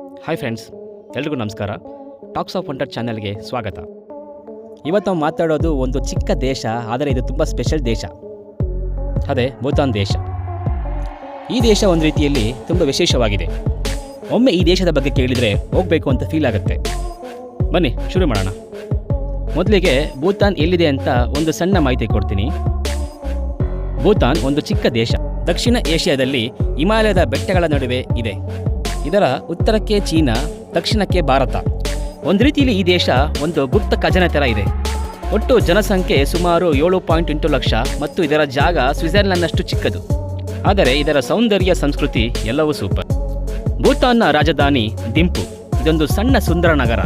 Hi friends ಎಲ್ರಿಗೂ ನಮಸ್ಕಾರ. Tax of wonder ಚಾನೆಲ್ಗೆ ಸ್ವಾಗತ. ಇವತ್ತು ನಾವು ಮಾತಾಡೋದು ಒಂದು ಚಿಕ್ಕ ದೇಶ, ಆದರೆ ಇದು ತುಂಬ ಸ್ಪೆಷಲ್ ದೇಶ. ಅದೇ ಭೂತಾನ್ ದೇಶ. ಈ ದೇಶ ಒಂದು ರೀತಿಯಲ್ಲಿ ತುಂಬ ವಿಶೇಷವಾಗಿದೆ. ಒಮ್ಮೆ ಈ ದೇಶದ ಬಗ್ಗೆ ಕೇಳಿದರೆ ಹೋಗಬೇಕು ಅಂತ ಫೀಲ್ ಆಗುತ್ತೆ. ಬನ್ನಿ, ಶುರು ಮಾಡೋಣ. ಮೊದಲಿಗೆ ಭೂತಾನ್ ಎಲ್ಲಿದೆ ಅಂತ ಒಂದು ಸಣ್ಣ ಮಾಹಿತಿ ಕೊಡ್ತೀನಿ. ಭೂತಾನ್ ಒಂದು ಚಿಕ್ಕ ದೇಶ. ದಕ್ಷಿಣ ಏಷ್ಯಾದಲ್ಲಿ ಹಿಮಾಲಯದ ಬೆಟ್ಟಗಳ ನಡುವೆ ಇದೆ. ಇದರ ಉತ್ತರಕ್ಕೆ ಚೀನಾ, ದಕ್ಷಿಣಕ್ಕೆ ಭಾರತ. ಒಂದು ರೀತಿಯಲ್ಲಿ ಈ ದೇಶ ಒಂದು ಗುಪ್ತ ಖಜಾನೆ ಥರ ಇದೆ. ಒಟ್ಟು ಜನಸಂಖ್ಯೆ ಸುಮಾರು ಏಳು ಪಾಯಿಂಟ್ ಎಂಟು ಲಕ್ಷ ಮತ್ತು ಇದರ ಜಾಗ ಸ್ವಿಟ್ಜರ್ಲೆಂಡ್ನಷ್ಟು ಚಿಕ್ಕದು. ಆದರೆ ಇದರ ಸೌಂದರ್ಯ ಸಂಸ್ಕೃತಿ ಎಲ್ಲವೂ ಸೂಪರ್. ಭೂತಾನ್ನ ರಾಜಧಾನಿ ದಿಂಪು, ಇದೊಂದು ಸಣ್ಣ ಸುಂದರ ನಗರ.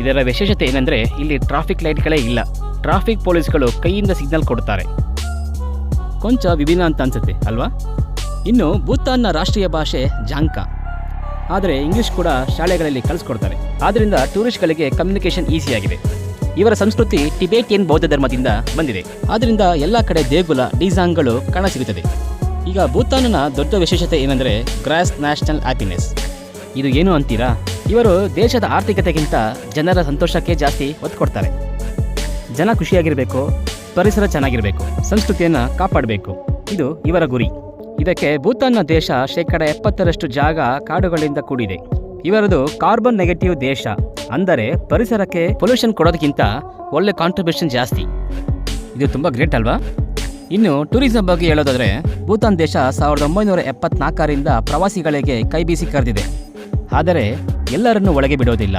ಇದರ ವಿಶೇಷತೆ ಏನೆಂದರೆ ಇಲ್ಲಿ ಟ್ರಾಫಿಕ್ ಲೈಟ್ಗಳೇ ಇಲ್ಲ. ಟ್ರಾಫಿಕ್ ಪೊಲೀಸ್ಗಳು ಕೈಯಿಂದ ಸಿಗ್ನಲ್ ಕೊಡ್ತಾರೆ. ಕೊಂಚ ವಿಭಿನ್ನ ಅಂತ ಅನ್ಸುತ್ತೆ, ಅಲ್ವಾ? ಇನ್ನು ಭೂತಾನ್ನ ರಾಷ್ಟ್ರೀಯ ಭಾಷೆ ಜಾಂಕ. ಆದರೆ ಇಂಗ್ಲಿಷ್ ಕೂಡ ಶಾಲೆಗಳಲ್ಲಿ ಕಲಿಸ್ಕೊಡ್ತಾರೆ. ಆದ್ದರಿಂದ ಟೂರಿಸ್ಟ್ಗಳಿಗೆ ಕಮ್ಯುನಿಕೇಷನ್ ಈಸಿಯಾಗಿದೆ. ಇವರ ಸಂಸ್ಕೃತಿ ಟಿಬೇಟಿಯನ್ ಬೌದ್ಧ ಧರ್ಮದಿಂದ ಬಂದಿದೆ. ಆದ್ದರಿಂದ ಎಲ್ಲ ಕಡೆ ದೇಗುಲ ಡಿಸಾಂಗ್ಗಳು ಕಾಣಸಿಗುತ್ತದೆ ಈಗ ಭೂತಾನ್ನ ದೊಡ್ಡ ವಿಶೇಷತೆ ಏನೆಂದರೆ ಗ್ರಾಸ್ ನ್ಯಾಷನಲ್ ಹ್ಯಾಪಿನೆಸ್. ಇದು ಏನು ಅಂತೀರಾ? ಇವರು ದೇಶದ ಆರ್ಥಿಕತೆಗಿಂತ ಜನರ ಸಂತೋಷಕ್ಕೆ ಜಾಸ್ತಿ ಒತ್ತು ಕೊಡ್ತಾರೆ. ಜನ ಖುಷಿಯಾಗಿರಬೇಕು, ಪರಿಸರ ಚೆನ್ನಾಗಿರಬೇಕು, ಸಂಸ್ಕೃತಿಯನ್ನು ಕಾಪಾಡಬೇಕು. ಇದು ಇವರ ಗುರಿ. ಇದಕ್ಕೆ ಭೂತಾನ್ನ ದೇಶ ಶೇಕಡ ಎಪ್ಪತ್ತರಷ್ಟು ಜಾಗ ಕಾಡುಗಳಿಂದ ಕೂಡಿದೆ. ಇವರದು ಕಾರ್ಬನ್ ನೆಗೆಟಿವ್ ದೇಶ. ಅಂದರೆ ಪರಿಸರಕ್ಕೆ ಪೊಲ್ಯೂಷನ್ ಕೊಡೋದಕ್ಕಿಂತ ಒಳ್ಳೆ ಕಾಂಟ್ರಿಬ್ಯೂಷನ್ ಜಾಸ್ತಿ. ಇದು ತುಂಬ ಗ್ರೇಟ್ ಅಲ್ವಾ? ಇನ್ನು ಟೂರಿಸಂ ಬಗ್ಗೆ ಹೇಳೋದಾದರೆ, ಭೂತಾನ್ ದೇಶ ಸಾವಿರದ ಒಂಬೈನೂರ ಎಪ್ಪತ್ನಾಲ್ಕರಿಂದ ಪ್ರವಾಸಿಗಳಿಗೆ ಕೈಬೀಸಿ ಕರೆದಿದೆ. ಆದರೆ ಎಲ್ಲರನ್ನೂ ಒಳಗೆ ಬಿಡೋದಿಲ್ಲ.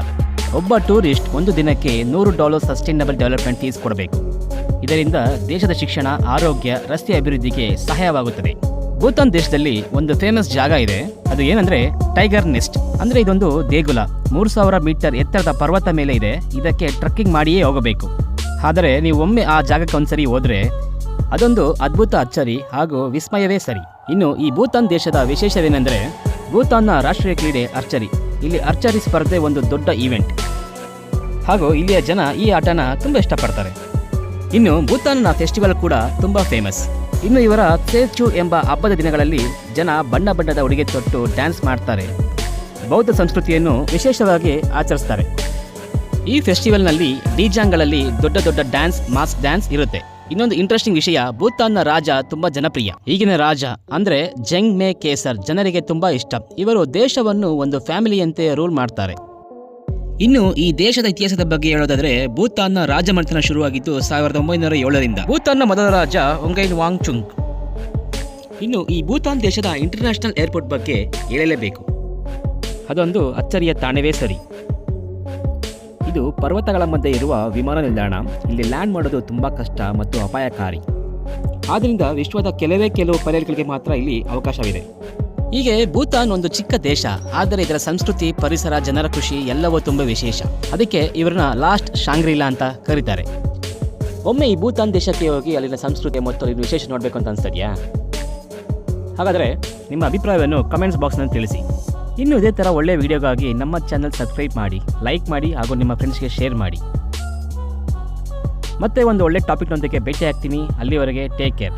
ಒಬ್ಬ ಟೂರಿಸ್ಟ್ ಒಂದು ದಿನಕ್ಕೆ ನೂರು ಡಾಲರ್ ಸಸ್ಟೈನಬಲ್ ಡೆವಲಪ್ಮೆಂಟ್ ಫೀಸ್ ಕೊಡಬೇಕು. ಇದರಿಂದ ದೇಶದ ಶಿಕ್ಷಣ, ಆರೋಗ್ಯ, ರಸ್ತೆ ಅಭಿವೃದ್ಧಿಗೆ ಸಹಾಯವಾಗುತ್ತದೆ. ಭೂತಾನ್ ದೇಶದಲ್ಲಿ ಒಂದು ಫೇಮಸ್ ಜಾಗ ಇದೆ. ಅದು ಏನಂದ್ರೆ ಟೈಗರ್ ನೆಸ್ಟ್ ಅಂದ್ರೆ ಇದೊಂದು ದೇಗುಲ. ಮೂರು ಸಾವಿರ ಮೀಟರ್ ಎತ್ತರದ ಪರ್ವತ ಮೇಲೆ ಇದೆ. ಇದಕ್ಕೆ ಟ್ರಕ್ಕಿಂಗ್ ಮಾಡಿಯೇ ಹೋಗಬೇಕು. ಆದರೆ ನೀವು ಒಮ್ಮೆ ಆ ಜಾಗಕ್ಕೆ ಒಂದ್ಸರಿ ಹೋದ್ರೆ ಅದೊಂದು ಅದ್ಭುತ ಅಚ್ಚರಿ ಹಾಗೂ ವಿಸ್ಮಯವೇ ಸರಿ. ಇನ್ನು ಈ ಭೂತಾನ್ ದೇಶದ ವಿಶೇಷವೇನೆಂದರೆ ಭೂತಾನ್ನ ರಾಷ್ಟ್ರೀಯ ಕ್ರೀಡೆ ಅರ್ಚರಿ ಇಲ್ಲಿ ಅರ್ಚರಿ ಸ್ಪರ್ಧೆ ಒಂದು ದೊಡ್ಡ ಈವೆಂಟ್ ಹಾಗೂ ಇಲ್ಲಿಯ ಜನ ಈ ಆಟನ ತುಂಬ ಇಷ್ಟಪಡ್ತಾರೆ. ಇನ್ನು ಭೂತಾನ್ನ ಫೆಸ್ಟಿವಲ್ ಕೂಡ ತುಂಬ ಫೇಮಸ್ ಇನ್ನು ಇವರ ಚು ಎಂಬ ಹಬ್ಬದ ದಿನಗಳಲ್ಲಿ ಜನ ಬಣ್ಣ ಬಣ್ಣದ ಉಡುಗೆ ತೊಟ್ಟು ಡ್ಯಾನ್ಸ್ ಮಾಡ್ತಾರೆ. ಬೌದ್ಧ ಸಂಸ್ಕೃತಿಯನ್ನು ವಿಶೇಷವಾಗಿ ಆಚರಿಸ್ತಾರೆ. ಈ ಫೆಸ್ಟಿವಲ್ನಲ್ಲಿ ಡಿಜಾಂಗ್ಗಳಲ್ಲಿ ದೊಡ್ಡ ದೊಡ್ಡ ಡ್ಯಾನ್ಸ್, ಮಾಸ್ ಡ್ಯಾನ್ಸ್ ಇರುತ್ತೆ. ಇನ್ನೊಂದು ಇಂಟ್ರೆಸ್ಟಿಂಗ್ ವಿಷಯ, ಭೂತಾನ್ನ ರಾಜ ತುಂಬಾ ಜನಪ್ರಿಯ. ಈಗಿನ ರಾಜ ಅಂದ್ರೆ ಜೆಂಗ್ ಮೇ ಕೇಸರ್, ಜನರಿಗೆ ತುಂಬಾ ಇಷ್ಟ. ಇವರು ದೇಶವನ್ನು ಒಂದು ಫ್ಯಾಮಿಲಿಯಂತೆ ರೂಲ್ ಮಾಡ್ತಾರೆ. ಇನ್ನು ಈ ದೇಶದ ಇತಿಹಾಸದ ಬಗ್ಗೆ ಹೇಳೋದಾದ್ರೆ ಭೂತಾನ್ನ ರಾಜಮನೆತನ ಶುರುವಾಗಿದ್ದು ಸಾವಿರದ ಒಂಬೈನೂರ ಏಳರಿಂದ. ಭೂತಾನ್ನ ಮೊದಲ ರಾಜ ಒಂಗೈನ್ ವಾಂಗ್ ಚುಂಗ್ ಇನ್ನು ಈ ಭೂತಾನ್ ದೇಶದ ಇಂಟರ್ನ್ಯಾಷನಲ್ ಏರ್ಪೋರ್ಟ್ ಬಗ್ಗೆ ಹೇಳಲೇಬೇಕು. ಅದೊಂದು ಅಚ್ಚರಿಯ ತಾಣವೇ ಸರಿ. ಇದು ಪರ್ವತಗಳ ಮಧ್ಯೆ ಇರುವ ವಿಮಾನ ನಿಲ್ದಾಣ. ಇಲ್ಲಿ ಲ್ಯಾಂಡ್ ಮಾಡೋದು ತುಂಬಾ ಕಷ್ಟ ಮತ್ತು ಅಪಾಯಕಾರಿ. ಆದ್ದರಿಂದ ವಿಶ್ವದ ಕೆಲವೇ ಕೆಲವು ಪೈಲಟ್ಗಳಿಗೆ ಮಾತ್ರ ಇಲ್ಲಿ ಅವಕಾಶವಿದೆ. ಹೀಗೆ ಭೂತಾನ್ ಒಂದು ಚಿಕ್ಕ ದೇಶ, ಆದರೆ ಇದರ ಸಂಸ್ಕೃತಿ, ಪರಿಸರ, ಜನರ ಖುಷಿ ಎಲ್ಲವೂ ತುಂಬ ವಿಶೇಷ. ಅದಕ್ಕೆ ಇವರನ್ನ ಲಾಸ್ಟ್ ಶಾಂಗ್ರಿಲಾ ಅಂತ ಕರೀತಾರೆ. ಒಮ್ಮೆ ಈ ಭೂತಾನ್ ದೇಶಕ್ಕೆ ಹೋಗಿ ಅಲ್ಲಿನ ಸಂಸ್ಕೃತಿ ಮತ್ತು ಅಲ್ಲಿನ ವಿಶೇಷ ನೋಡಬೇಕು ಅಂತ ಅನ್ಸ್ತದ್ಯಾ ಹಾಗಾದರೆ ನಿಮ್ಮ ಅಭಿಪ್ರಾಯವನ್ನು ಕಮೆಂಟ್ಸ್ ಬಾಕ್ಸ್ನಲ್ಲಿ ತಿಳಿಸಿ. ಇನ್ನು ಇದೇ ಥರ ಒಳ್ಳೆಯ ವಿಡಿಯೋಗಾಗಿ ನಮ್ಮ ಚಾನಲ್ ಸಬ್ಸ್ಕ್ರೈಬ್ ಮಾಡಿ ಲೈಕ್ ಮಾಡಿ ಹಾಗೂ ನಿಮ್ಮ ಫ್ರೆಂಡ್ಸ್ಗೆ ಶೇರ್ ಮಾಡಿ. ಮತ್ತೆ ಒಂದು ಒಳ್ಳೆ ಟಾಪಿಕ್ನೊಂದಕ್ಕೆ ಭೇಟಿ ಆಗ್ತೀನಿ ಅಲ್ಲಿವರೆಗೆ ಟೇಕ್ ಕೇರ್